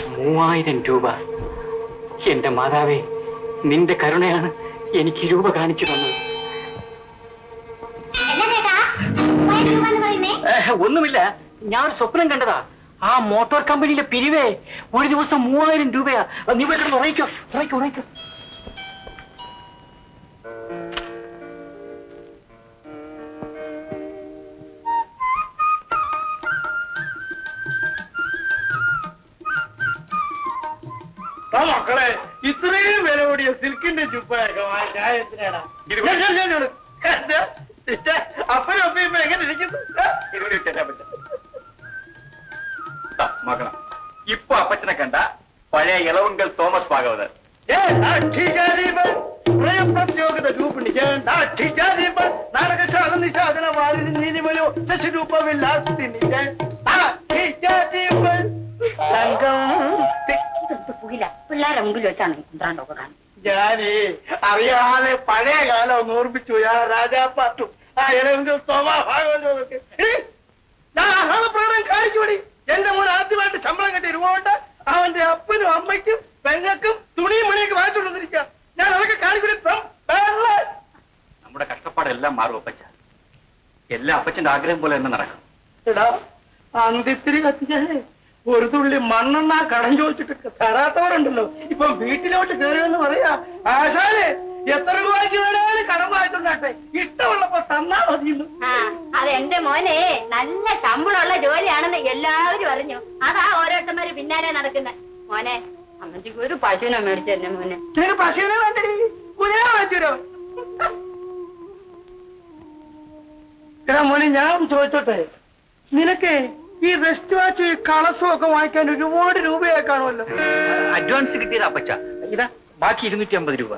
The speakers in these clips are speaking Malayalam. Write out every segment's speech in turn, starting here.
മൂവായിരം രൂപ. എന്റെ മാതാവേ നിന്റെ കരുണയാണ് എനിക്ക് രൂപ കാണിച്ചു തന്നത്. ഒന്നുമില്ല. ഞാൻ ഒരു സ്വപ്നം കണ്ടതാ. ആ മോട്ടോർ കമ്പനിയിലെ പിരിവേ ഒരു ദിവസം മൂവായിരം രൂപയാ. നീ പോയി ഉറയിക്കോ ഉറയിക്കോ ഉറയിക്കോ മക്കളെ ഇത്രയും വില കൂടിയ സിൽക്കിന്റെ ചുപ്പൊക്കെ വാങ്ങിക്കാൻ എത്രയാടാ അപ്പനും അപ്പയും എങ്ങനെ ഇരിക്കുന്നു? മകളെ ഇപ്പൊ അപ്പച്ചനെ കണ്ട പഴയ ഇളവുങ്കൽ തോമസ് ഭാഗവതർ രൂപിണികൻ, നാട്യജാതീപൻ, നാടകശാല നിഷാദന വാലിനി നീതിമലോ നാട്യജാതീപൻ, സംഘം പുകില പിള്ളേരെ മുമ്പിൽ വെച്ചാണ് കുന്ത്രാണ്ടൊക്കെ കാണുന്നത്. ഞാനേ അറിയാതെ പഴയ കാലം ഒന്ന് ഓർമ്മിച്ചു. ഞാൻ രാജാപ്പാട്ടും ആ ഇളവെങ്കിൽ സ്വഭാവമൊക്കെ കാണിച്ചുകൂടി എന്റെ മോൻ ആദ്യമായിട്ട് ശമ്പളം കിട്ടിയ രൂപ കൊണ്ട് അവന്റെ അപ്പനും അമ്മയ്ക്കും പെങ്ങൾക്കും തുണിയും മണിയൊക്കെ വാങ്ങിച്ചുകൊണ്ടിരിക്കാം ഞാൻ അതൊക്കെ കാണിക്കൂടി നമ്മുടെ കഷ്ടപ്പാടെല്ലാം മാറും അപ്പച്ച. എല്ലാ അപ്പച്ചന്റെ ആഗ്രഹം പോലെ തന്നെ നടക്കും. എടാ അന്തിത്തിരി കത്തിച്ചാലേ ഒരു തുള്ളി മണ്ണെണ്ണ കടം ചോദിച്ചിട്ട് തരാത്തവരുണ്ടല്ലോ. ഇപ്പൊ വീട്ടിലോട്ട് കയറിയെന്ന് പറയാ ആശാലേ എത്ര രൂപയ്ക്ക് വേണേലും കടം വാങ്ങിട്ടുണ്ടാട്ടെ ഇഷ്ടമുള്ളപ്പോ തന്നാ മതിയുള്ളൂ അതെന്റെ മോനെ നല്ല ശമ്പളമുള്ള ജോലിയാണെന്ന് എല്ലാവരും അറിഞ്ഞു. അതാ ഓരോരുത്തന്മാര് പിന്നാലെ നടക്കുന്നത് മോനെ അമ്മച്ചിക്ക് ഒരു പശുവിനെ മേടിച്ചു തന്നെ മോനെ. പശുവിനെ വേണ്ടി കുതിര വാങ്ങിച്ചോ മോനെ ഞാൻ ചോദിച്ചോട്ടെ. നിനക്ക് ഈ വെസ്റ്റ് വാച്ച് കളസും ഒക്കെ വാങ്ങിക്കാൻ ഒരുപാട് രൂപയായി കാണുമല്ലോ. അഡ്വാൻസ് കിട്ടിയതാ അപ്പച്ച. ഇതാ ബാക്കി ഇരുന്നൂറ്റി അമ്പത് രൂപ.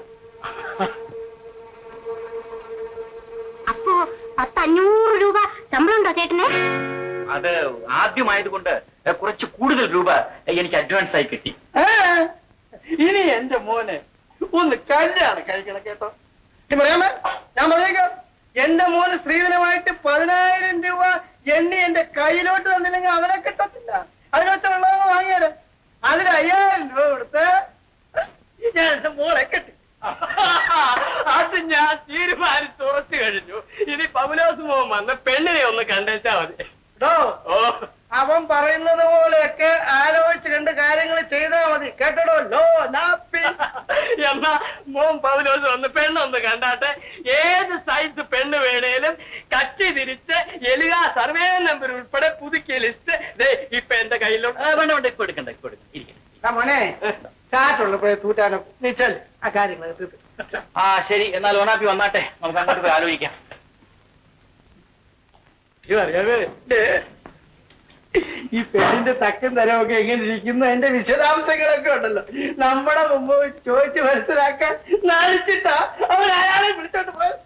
അപ്പോ പത്തഞ്ഞൂറ് രൂപ ശമ്പളം ഉണ്ടോ ചേട്ടനെ? അത് ആദ്യമായതുകൊണ്ട് കുറച്ച് കൂടുതൽ രൂപ എനിക്ക് അഡ്വാൻസ് ആയി കിട്ടി. ഇനി എന്റെ മോനെ ഒന്ന് കല്യാണം കഴിക്കണം കേട്ടോ. പറയാമേ? ഞാൻ പറഞ്ഞേക്കാം. എന്റെ മോന് സ്ത്രീധനമായിട്ട് പതിനായിരം രൂപ എണ്ണി എന്റെ കയ്യിലോട്ട് തന്നില്ലെങ്കിൽ അവനെ കിട്ടത്തില്ല. അതിനൊത്തുള്ള വാങ്ങിയാലോ അതിൽ അയ്യായിരം രൂപ കൊടുത്ത് ഞാൻ എന്റെ മോളെ കെട്ടി. അത് ഞാൻ തീരുമാനിച്ചുറച്ചു കഴിഞ്ഞു. ഇനി പൗലോസ് മോൻ വന്ന് പെണ്ണിനെ ഒന്ന് കണ്ടേച്ചാ മതി ഓ അവൻ പറയുന്നത് പോലെയൊക്കെ ആലോചിച്ച് കണ്ട് കാര്യങ്ങൾ ചെയ്താ മതി കേട്ടോ ലോ നാപ്പി എന്നാ മോൻ പൗലോസ് വന്ന് പെണ്ണൊന്ന് കണ്ടാട്ടെ ഏത് സൈസ് പെണ്ണ് വേണേലും കച്ചി തിരിച്ച് എലുക സർവേ നമ്പർ ഉൾപ്പെടെ പുതുക്കിയ ലിസ്റ്റ് ദേ ഇപ്പൊ എന്റെ കയ്യിലുണ്ട് ആ, വേണ്ട വേണ്ട ഇപ്പൊ എടുക്കണ്ട ഇപ്പൊ എടുക്കണ്ട. ഇരിക്കട്ടെ. മോനെ കാറ്റുള്ളപ്പോഴേ തൂറ്റാനോ. നീ ചെൽ ആ കാര്യങ്ങൾ ആ ശരി എന്നാൽ ഓണാപ്പി വന്നാട്ടെ. നമുക്ക് അങ്ങോട്ട് പോയി ആലോചിക്കാം. ഈ പെണ്ണിന്റെ തക്കും തരമൊക്കെ എങ്ങനെ ഇരിക്കുന്നു? അതിന്റെ വിശദാംശങ്ങളൊക്കെ ഉണ്ടല്ലോ. നമ്മുടെ മുമ്പ് ചോദിച്ച് മനസ്സിലാക്കാൻ നാണിച്ചിട്ടാ അവർ അയാളെ വിളിച്ചോണ്ട് പോയത്.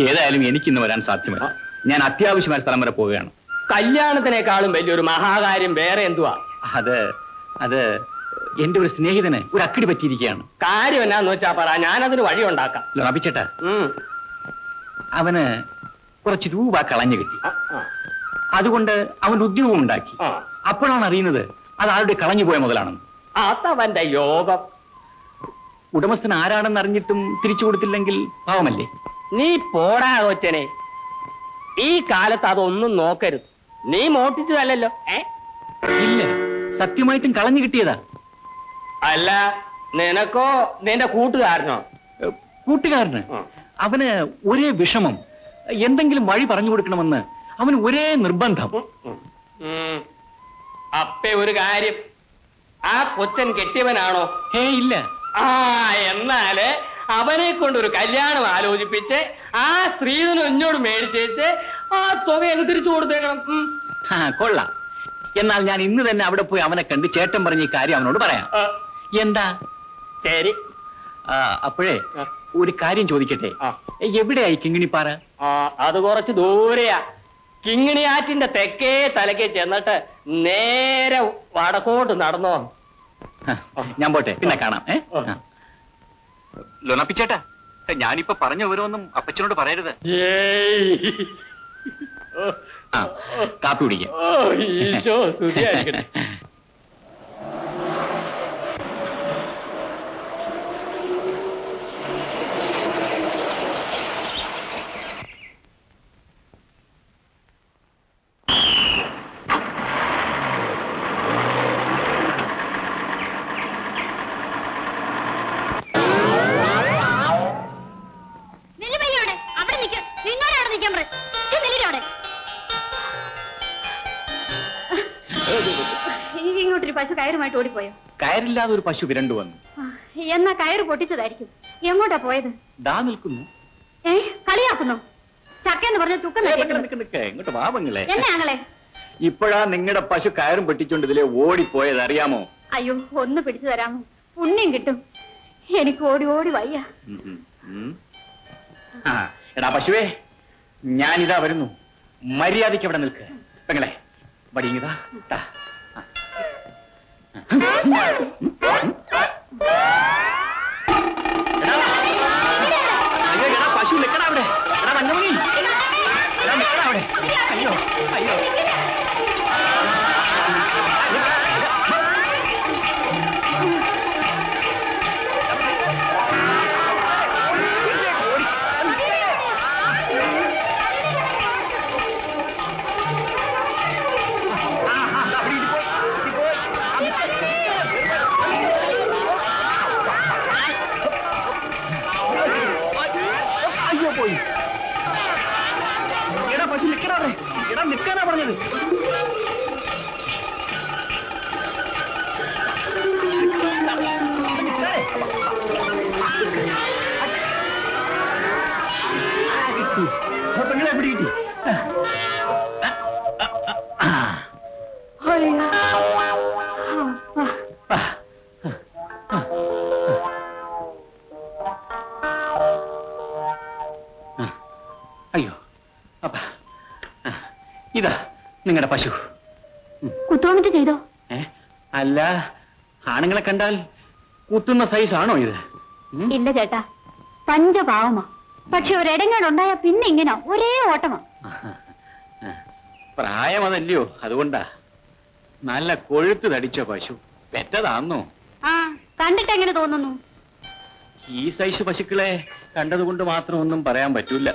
ഏതായാലും എനിക്കിന്ന് വരാൻ സാധ്യമല്ല. ഞാൻ അത്യാവശ്യമായ സ്ഥലം വരെ പോവുകയാണ്. കല്യാണത്തിനേക്കാളും വലിയൊരു മഹാകാര്യം വേറെ എന്തുവാ? അത് അത് എന്റെ ഒരു സ്നേഹിതന് ഒരു അക്കിടി പറ്റിയിരിക്കുകയാണ്. കാര്യം എന്നാന്ന് വെച്ചാ പറ ഞാനതിന് വഴി ഉണ്ടാക്കാം. ലഭിച്ചേട്ടാ ഉം. അവന് കുറച്ച് രൂപ കളഞ്ഞു കിട്ടി. ആ, ആ, അതുകൊണ്ട് അവൻ ഉദ്യോഗം ഉണ്ടാക്കി. ആ. അപ്പോഴാണ് അറിയുന്നത് അത് ആരുടെ കളഞ്ഞു പോയ മുതലാണെന്ന്. അതവന്റെ യോഗം ഉടമസ്ഥൻ ആരാണെന്ന് അറിഞ്ഞിട്ടും തിരിച്ചു കൊടുത്തില്ലെങ്കിൽ പാവമല്ലേ? നീ പോടാ കൊച്ചനെ. ഈ കാലത്ത് അതൊന്നും നോക്കരുത്. നീ മോട്ടിച്ചതല്ലല്ലോ ഏ? ഇല്ല. സത്യമായിട്ടും കളഞ്ഞു കിട്ടിയതാ. അല്ല നിനക്കോ നിന്റെ കൂട്ടുകാരനോ? കൂട്ടുകാരന്. അവന് ഒരേ വിഷമം. എന്തെങ്കിലും വഴി പറഞ്ഞു കൊടുക്കണമെന്ന് അവന് ഒരേ നിർബന്ധം. അപ്പേ ഒരു കാര്യം. ആ കൊച്ചൻ കെട്ടിയവനാണോ? ഹേ ഇല്ല. ആ എന്നാൽ അവനെ കൊണ്ട് ഒരു കല്യാണം ആലോചിപ്പിച്ച് ആ സ്ത്രീധനം എന്നോട് മേടിച്ചേച്ച് ആ തുക അങ്ങ് തിരിച്ചു കൊടുത്തേക്കണം. ആ കൊള്ളാം. എന്നാൽ ഞാൻ ഇന്ന് തന്നെ അവിടെ പോയി അവനെ കണ്ട് ചേട്ടൻ പറഞ്ഞ ഈ കാര്യം അവനോട് പറയാം. എന്താ? ശരി. ആ, അപ്പോഴേ ഒരു കാര്യം ചോദിക്കട്ടെ? ആ. എവിടെയായി കിങ്ങിണിപ്പാറ? ആ അത് കുറച്ച് ദൂരെയാ. കിങ്ങിണിയാറ്റിന്റെ തെക്കേ തലക്കേ ചെന്നിട്ട് നേരെ വടക്കോട്ട് നടന്നോ. ഞാൻ പോട്ടെ. പിന്നെ കാണാം. ഏ? ആ. ലൊണപ്പിച്ചേട്ടാ ഞാനിപ്പോ പറഞ്ഞ ഓരോന്നും അപ്പച്ചനോട് പറയരുത്. കാപ്പി കുടിക്കാം. നിൽക്കാൻ പറ. ഇങ്ങോട്ടൊരു പശു കയറുമായിട്ട് ഓടിപ്പോയോ? കയറില്ലാതെ ഒരു പശു വിരണ്ടു വന്നു. എന്നാ കയറ് പൊട്ടിച്ചതായിരിക്കും. എങ്ങോട്ടാ പോയത്? ദാ നിൽക്കുന്നു. ഏ കളിയാക്കുന്നു? ചക്കെന്ന് പറഞ്ഞ തുക്കം ഏ, നിക്ക്, നശിക്കുന്നു. നിക്ക്, നിക്ക്. ഇങ്ങോട്ട് വാ പെങ്ങളെ എന്നെ ആങ്ങളെ ഇപ്പോഴാ നിങ്ങളുടെ പശു കയറും പെട്ടിച്ചോണ്ട് ഇതിലെ ഓടിപ്പോയത് അറിയാമോ? അയ്യോ ഒന്ന് പിടിച്ചു തരാമോ? പുണ്യം കിട്ടും. എനിക്ക് ഓടി ഓടി വയ്യ. എടാ പശുവേ ഞാനിതാ വരുന്നു. മര്യാദയ്ക്ക് ഇവിടെ നിൽക്ക്. പെങ്ങളെ വടിയുതാ. പെങ്ങളെ എവിടെ കിട്ടി ആ. അയ്യോ. അപ്പ. ഇതാ നിങ്ങളുടെ പശു. കുത്തുവന്നിട്ട് ചെയ്തോ? ഏ? അല്ല. ആണുങ്ങളെ കണ്ടാൽ കുത്തുന്ന സൈസ് ആണോ ഇത്? ഇല്ല ചേട്ടാ. പഞ്ചപാവമാ. പക്ഷെ ഒരിടങ്ങളുണ്ടായ പിന്നെ ഇങ്ങനെ. ഒരേ ഓട്ടമാ. പ്രായം അതല്ലയോ അതുകൊണ്ടാ. നല്ല കൊഴുത്ത് തടിച്ച പശു. പെറ്റതാന്നോ? ആ കണ്ടിട്ട് എങ്ങനെ തോന്നുന്നു? ഈ സൈസ് പശുക്കളെ കണ്ടതുകൊണ്ട് മാത്രം ഒന്നും പറയാൻ പറ്റൂല.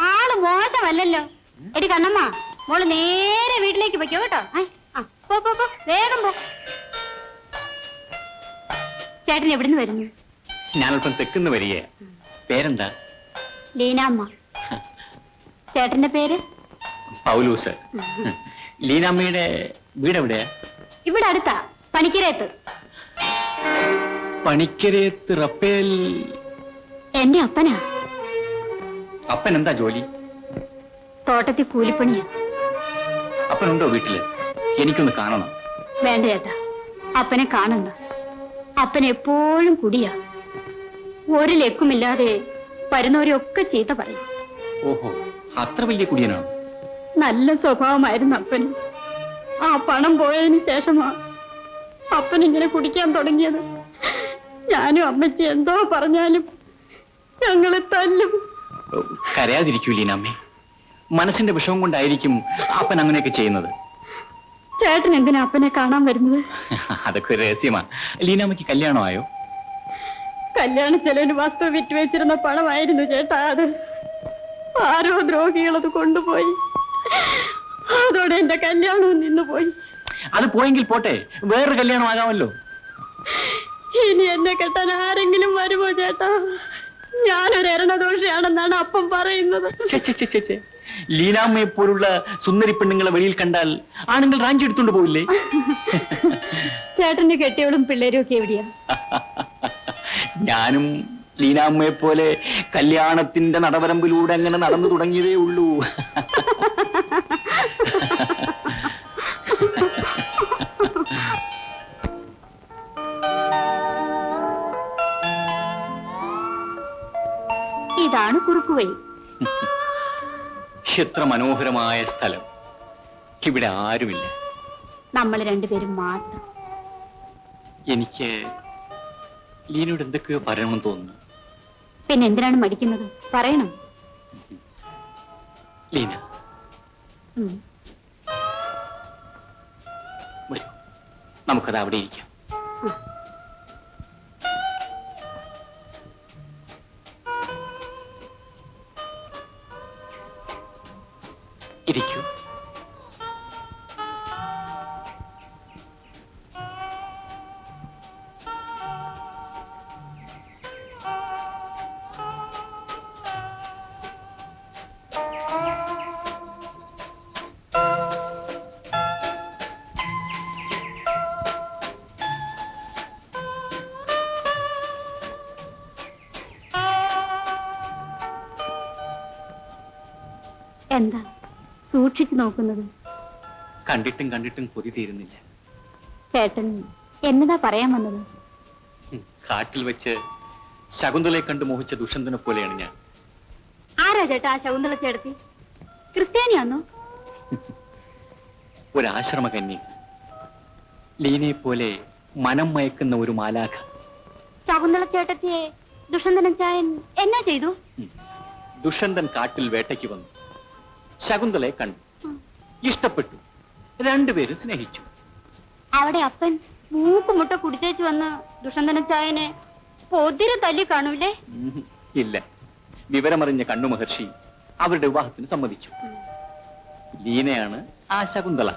ആൾ മോശമല്ലല്ലോ. എടി കണ്ണമ്മ മോൾ നേരെ വീട്ടിലേക്ക് പൊയ്ക്കോ കേട്ടോ. പോ, പോ, വേഗം പോ. ചേട്ടൻ എവിടുന്ന് വരുന്നു? ഞാനല്പം തെക്കുന്ന വരിക പേരെന്താ? ലീനാമ്മ. ചേട്ടന്റെ പേര്? പൗലൂസ്. ലീനാമ്മയുടെ വീട് എവിടെയാ ഇവിടെ അടുത്താ പണിക്കരയത്ത്. പണിക്കരയത്ത് റപ്പേൽ എന്റെ അപ്പനാ. അപ്പൻ എന്താ ജോലി? തോട്ടത്തിൽ കൂലിപ്പണിയാ. അപ്പനുണ്ടോ വീട്ടിൽ? എനിക്കൊന്ന് കാണണം. വേണ്ട ചേട്ടാ അപ്പനെ കാണണ്ട. അപ്പൻ എപ്പോഴും കുടിയാ. ഒരു ലക്കുമില്ലാതെ വരുന്നവരെയൊക്കെ ചീത്ത പറയും ഓഹോ അത്ര വലിയ കുടിയനാണ്? നല്ല സ്വഭാവമായിരുന്നു അപ്പന്. ആ പണം പോയതിന് ശേഷമാ അപ്പൻ ഇങ്ങനെ കുടിക്കാൻ തുടങ്ങിയത്. ഞാനും അമ്മച്ചി എന്തോ പറഞ്ഞാലും ഞങ്ങളെ തല്ലും. കരയാതിരിക്കൂലീന അമ്മേ. ലീനാമ്മേ മനസ്സിന്റെ വിഷമം കൊണ്ടായിരിക്കും അപ്പൻ അങ്ങനെയൊക്കെ ചെയ്യുന്നത്. ചേട്ടൻ എന്തിനാ അപ്പനെ കാണാൻ വരുന്നത്? അതൊക്കെ ഒരു രഹസ്യമാ. ലീനാമ്മയ്ക്ക് കല്യാണമായോ? കല്യാണ ചെലവിന് വസ്തു വിറ്റ് വെച്ചിരുന്ന പണമായിരുന്നു ചേട്ടാ അത്. ആരോ ദ്രോഹികളത് കൊണ്ടുപോയി. അതോടെ എന്റെ കല്യാണവും നിന്നുപോയി. അത് പോയെങ്കിൽ പോട്ടെ. വേറൊരു കല്യാണം ആകാമല്ലോ. ഇനി എന്നെ കെട്ടാൻ ആരെങ്കിലും വരുമോ ചേട്ടാ? ഞാനൊരു എരണദോഷയാണെന്നാണ് അപ്പം പറയുന്നത്. ലീനാമ്മയെ പോലുള്ള സുന്ദരി പെണ്ണുങ്ങളെ വെളിയിൽ കണ്ടാൽ ആണുങ്ങൾ റാഞ്ചി എടുത്തുകൊണ്ട് പോവില്ലേ? ചേട്ടന്റെ കെട്ടിയവളും പിള്ളേരും ഒക്കെ എവിടെയാ? ഞാനും ലീനാമ്മയെ പോലെ കല്യാണത്തിന്റെ നടവരമ്പിലൂടെ അങ്ങനെ നടന്നു തുടങ്ങിയതേ ഉള്ളൂ. ഇതാണ് കുറുക്കുവഴി. എത്ര മനോഹരമായ സ്ഥലം. ഇവിടെ ആരുമില്ല. നമ്മൾ രണ്ടുപേരും മാത്രം. എനിക്ക് ലീനോട് എന്തൊക്കെയോ പറയണമെന്ന് തോന്നുന്നു. പിന്നെ എന്തിനാണ് മടിക്കുന്നത്? പറയണം. ലീന. ഉം. വരൂ. നമുക്കത് അവിടെ ഇരിക്കാം. ഇരിക്കൂ. എന്താ സൂക്ഷിച്ചു നോക്കുന്നത്? കണ്ടിട്ടും കണ്ടിട്ടും കൊതി തീരുന്നില്ല. ചേട്ടൻ എന്നതാ പറയാൻ വന്നത്? കാട്ടിൽ വെച്ച് ശകുന്തളയെ കണ്ടു മോഹിച്ച ദുഷന്തനെ പോലെയാണ് ഞാൻ. ആരാ ചേട്ടാ ആ ശകുന്തള ചേട്ടത്തി? ക്രിസ്ത്യാനിയാന്നോ? ഒരാശ്രമ കന്യ ലീനയെ പോലെ മനം മയക്കുന്ന ഒരു മാലാഖ. ശകുന്തള ചേട്ടത്തിയെ ദുഷന്തനൻ ചായൻ എന്നാ ചെയ്തു? ദുഷന്തൻ ദുഷ്യന്തൻ കാട്ടിൽ വേട്ടയ്ക്ക് വന്നു. ശകുന്തളയെ കണ്ടു. ഇഷ്ടപ്പെട്ടു. രണ്ടുപേരും സ്നേഹിച്ചു. അവിടെ അപ്പൻ മൂക്ക് മുട്ട കുടിച്ചേച്ച് വന്ന് ദുഷന്തന ചായനെ പൊതിരെ തല്ലി കാണൂലേ? ഇല്ല. വിവരമറിഞ്ഞ കണ്ണു മഹർഷി അവരുടെ വിവാഹത്തിന് സമ്മതിച്ചു. ലീനയാണ് ആ ശകുന്തള.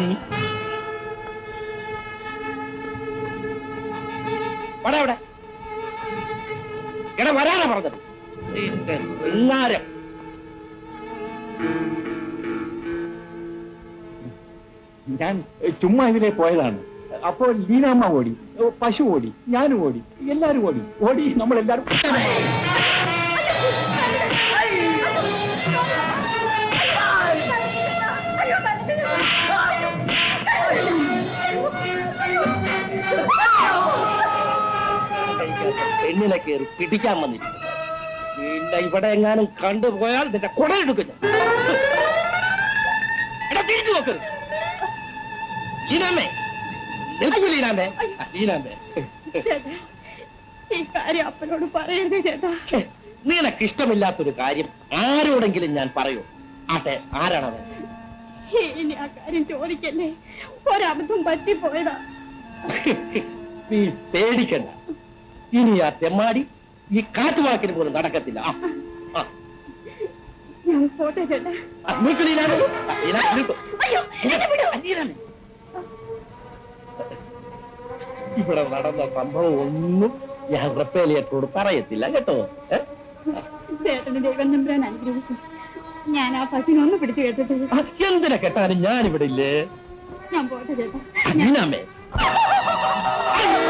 നീ വടാ എടാ വരാനാ പറഞ്ഞത്. നിന്റെ പിള്ളാരം. ഞാൻ ചുമ്മാ ഇതിലെ പോയതാണ്. അപ്പോൾ ലീനാമ്മ ഓടി പശു ഓടി ഞാനും ഓടി എല്ലാരും ഓടി. ഓടി നമ്മളെല്ലാരും. പെണ്ണിനെ കയറി പിടിക്കാൻ വന്നിരിക്കുന്നു. പിന്നെ ഇവിടെ എങ്ങാനും കണ്ടുപോയാൽ നിന്റെ കുടയെടുക്കുന്നു തിരിച്ചു നോക്കരുത് ഈനാമേ ഈനാമേ ആ, ഈ കാര്യം അപ്പനോട് പറയരുത് ചേട്ടാ. നിനക്ക് ഇഷ്ടമില്ലാത്തൊരു കാര്യം ആരോടെങ്കിലും ഞാൻ പറയൂ. ആട്ടെ ആരാണത് ഇനി ആ കാര്യം ചോദിക്കല്ലേ? ഒരബദ്ധം പറ്റിപ്പോയതാ. നീ പേടിക്കണ്ട. ഇനി ആ തെമ്മാടി ഈ കാറ്റുവാക്കിന് പോലും നടക്കത്തില്ല ആ, ആ. ഞാൻ പോട്ടെ ചേട്ടാ നിൽക്കൂ ലീലാ, നിൽക്കൂ. അയ്യോ എന്നെ വിടൂ. ഇവിടെ നടന്ന സംഭവം ഒന്നും ഞാൻ റപ്പേലിയത്തോട് പറയത്തില്ല കേട്ടോ ഏ? ചേട്ടന് ദൈവം നമ്പരാൻ അനുഗ്രഹിക്കും ഞാൻ ആ പശുവിനെ ഒന്ന് പിടിച്ചു കേട്ടിട്ടില്ല എന്തിനെ കേട്ടാലും ഞാനിവിടെ ഇല്ലേ ഞാൻ പോട്ടെ ചേട്ടാ.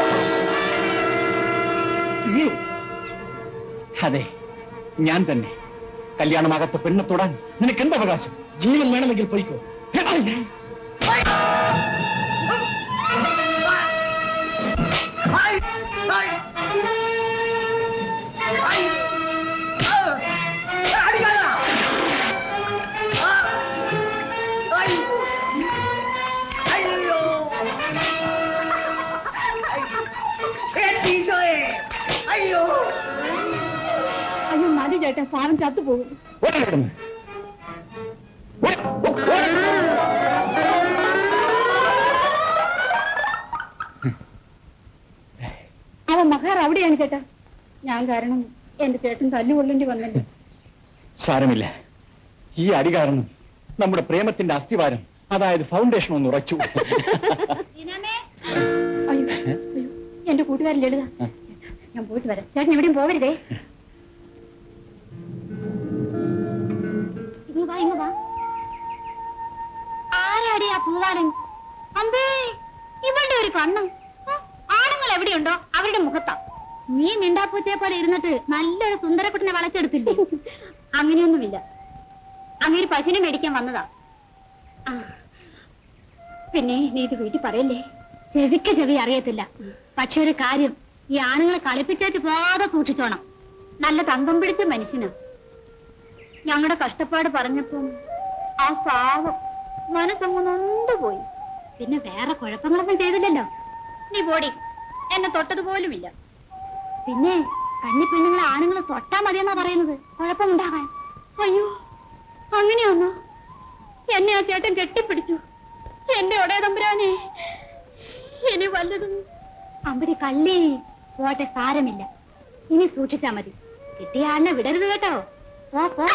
അതെ ഞാൻ തന്നെ. കല്യാണമാകാത്ത പെണ്ണെ തൊടാൻ നിനക്ക് എന്ത് അവകാശം? ജീവൻ വേണമെങ്കിൽ പോയിക്കോ. ചേട്ടാ സാധനം ചത്തുപോകും. അവൻ മഹാർ അവിടെയാണ് ചേട്ടാ ഞാൻ കാരണം എന്റെ ചേട്ടൻ തല്ലുകൊള്ളേണ്ടി വന്നല്ലോ. സാരമില്ല. ഈ അടി കാരണം നമ്മുടെ പ്രേമത്തിന്റെ അസ്ഥിവാരം അതായത് ഫൗണ്ടേഷൻ ഒന്ന് ഉറച്ചു. എന്റെ കൂട്ടുകാരൻ ലളിത ഞാൻ പോയിട്ട് വരാം. ചേട്ടൻ എവിടെയും പോവരുതേ വാ ഇങ്ങ് വാ. ആരാടി ആ പൂവാലൻ? അമ്പേ ഇവളുടെ ഒരു കണ്ണ്. ആണുങ്ങൾ എവിടെയുണ്ടോ അവരുടെ മുഖത്താ. നീ മിണ്ടാപ്പൂച്ചയെ പോലെ ഇരുന്നിട്ട് നല്ലൊരു സുന്ദരക്കുട്ടിനെ വളച്ചെടുത്തില്ലേ? അങ്ങനെയൊന്നുമില്ല. അങ്ങനെ പശുവിനെ മേടിക്കാൻ വന്നതാ. പിന്നെ നീ ഇത് വീട്ടിൽ പറയല്ലേ? ചെവിക്ക് ചെവി അറിയത്തില്ല. പക്ഷെ ഒരു കാര്യം ഈ ആണുങ്ങളെ കളിപ്പിച്ചേറ്റ് പോകാതെ സൂക്ഷിച്ചോണം. നല്ല തങ്കം പിടിച്ച മനുഷ്യനാ. ഞങ്ങളുടെ കഷ്ടപ്പാട് പറഞ്ഞപ്പം ആ പാവം മനസ്സങ്ങ് പോയി പിന്നെ വേറെ കുഴപ്പങ്ങളൊന്നും ചെയ്തില്ലല്ലോ. നീ പോടി. എന്നെ തൊട്ടത് പോലുമില്ല പിന്നെ കഞ്ഞി പെണ്ണുങ്ങളെ ആണുങ്ങളെ തൊട്ടാ മതിയെന്നാ പറയുന്നത്. കുഴപ്പമുണ്ടാകാൻ. അയ്യോ അങ്ങനെയൊന്നോ? എന്നെ ആ ചേട്ടൻ കെട്ടിപ്പിടിച്ചു. എന്റെ ഒടേ തമ്പുരാനെ. ഇനി വല്ലതും അമ്പടി കള്ളി പോട്ടെ സാരമില്ല. ഇനി സൂക്ഷിച്ചാ മതി. കിട്ടിയ ആളിനെ വിടരുത് കേട്ടോ. പോ പോ